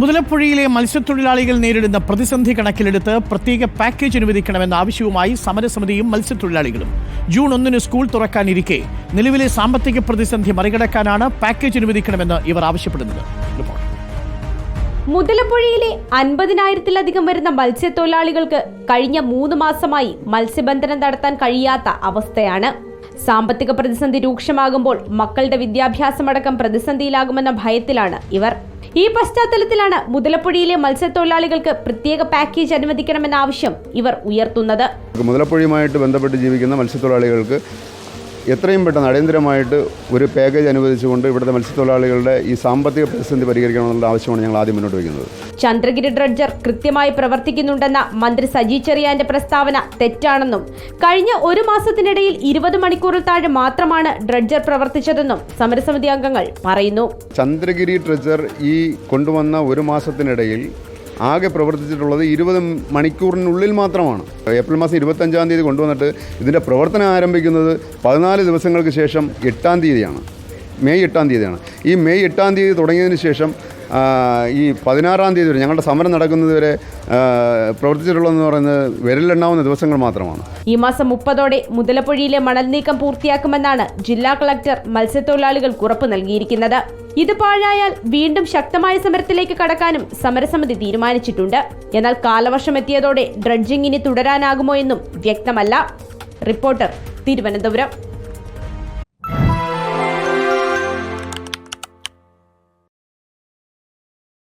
മുതലപ്പുഴയിലെ മത്സ്യത്തൊഴിലാളികൾ നേരിടുന്ന പ്രതിസന്ധി കണക്കിലെടുത്ത് പ്രത്യേക പാക്കേജ് അനുവദിക്കണമെന്ന ആവശ്യവുമായി സമരസമിതിയും മത്സ്യത്തൊഴിലാളികളും. ജൂൺ ഒന്നിന് സ്കൂൾ തുറക്കാനിരിക്കെ. നിലവിലെ സാമ്പത്തിക പ്രതിസന്ധി മറികടക്കാനാണ് പാക്കേജ് അനുവദിക്കണമെന്ന് ഇവർ ആവശ്യപ്പെടുന്നത്. മുതലപ്പുഴയിലെ അൻപതിനായിരത്തിലധികം വരുന്ന മത്സ്യത്തൊഴിലാളികൾക്ക് കഴിഞ്ഞ മൂന്ന് മാസമായി മത്സ്യബന്ധനം നടത്താൻ കഴിയാത്ത അവസ്ഥയാണ് സാമ്പത്തിക പ്രതിസന്ധി രൂക്ഷമാകുമ്പോൾ മക്കളുടെ വിദ്യാഭ്യാസമടക്കം പ്രതിസന്ധിയിലാകുമെന്ന ഭയത്തിലാണ് ഇവർ. ഈ പശ്ചാത്തലത്തിലാണ് മുതലപ്പുഴയിലെ മത്സ്യത്തൊഴിലാളികൾക്ക് പ്രത്യേക പാക്കേജ് അനുവദിക്കണമെന്ന ആവശ്യം ഇവർ ഉയർത്തുന്നത്. മുതലപ്പുഴയുമായിട്ട് ബന്ധപ്പെട്ട് ജീവിക്കുന്ന മത്സ്യത്തൊഴിലാളികൾക്ക് എത്രയും പെട്ടെന്ന് അടിയന്തരമായിട്ട് ഒരു പാക്കേജ് അനുവദിച്ചുകൊണ്ട് ഇവിടുത്തെ മത്സ്യത്തൊഴിലാളികളുടെ ഈ സാമ്പത്തിക പ്രതിസന്ധി പരിഹരിക്കണമെന്നുള്ള ആവശ്യമാണ് ഞങ്ങൾ ആദ്യം മുന്നോട്ട് വയ്ക്കുന്നത്. ചന്ദ്രഗിരി ഡ്രഡ്ജർ കൃത്യമായി പ്രവർത്തിക്കുന്നുണ്ടെന്ന മന്ത്രി സജി ചെറിയാന്റെ പ്രസ്താവന തെറ്റാണെന്നും കഴിഞ്ഞ ഒരു മാസത്തിനിടയിൽ ഇരുപത് മണിക്കൂറിൽ താഴെ മാത്രമാണ് ഡ്രഡ്ജർ പ്രവർത്തിച്ചതെന്നും സമരസമിതി അംഗങ്ങൾ പറയുന്നു. ചന്ദ്രഗിരി ഡ്രഡ്ജർ ഈ കൊണ്ടുവന്ന ഒരു മാസത്തിനിടയിൽ ആകെ പ്രവർത്തിച്ചിട്ടുള്ളത് ഇരുപത് മണിക്കൂറിനുള്ളിൽ മാത്രമാണ്. ഏപ്രിൽ മാസം ഇരുപത്തഞ്ചാം തീയതി കൊണ്ടുവന്നിട്ട് ഇതിന്റെ പ്രവർത്തനം ആരംഭിക്കുന്നത് പതിനാല് ദിവസങ്ങൾക്ക് ശേഷം എട്ടാം തീയതിയാണ്. മെയ് എട്ടാം തീയതിയാണ്. ഈ മെയ് എട്ടാം തീയതി തുടങ്ങിയതിന് ശേഷം ഈ പതിനാറാം തീയതി വരെ ഞങ്ങളുടെ സമരം നടക്കുന്നത് വരെ പ്രവർത്തിച്ചിട്ടുള്ളതെന്ന് പറയുന്നത് വിരലെണ്ണാവുന്ന ദിവസങ്ങൾ മാത്രമാണ്. ഈ മാസം മുപ്പതോടെ മുതലപ്പുഴയിലെ മണൽ നീക്കം പൂർത്തിയാക്കുമെന്നാണ് ജില്ലാ കളക്ടർ മത്സ്യത്തൊഴിലാളികൾക്ക് ഉറപ്പ് നൽകിയിരിക്കുന്നത്. ഇത് പാഴായാൽ വീണ്ടും ശക്തമായ സമരത്തിലേക്ക് കടക്കാനും സമരസമിതി തീരുമാനിച്ചിട്ടുണ്ട്. എന്നാൽ കാലവർഷം എത്തിയതോടെ ഡ്രഡ്ജിംഗ് ഇനി തുടരാനാകുമോ എന്നും വ്യക്തമല്ല. റിപ്പോർട്ടർ തിരുവനന്തപുരം.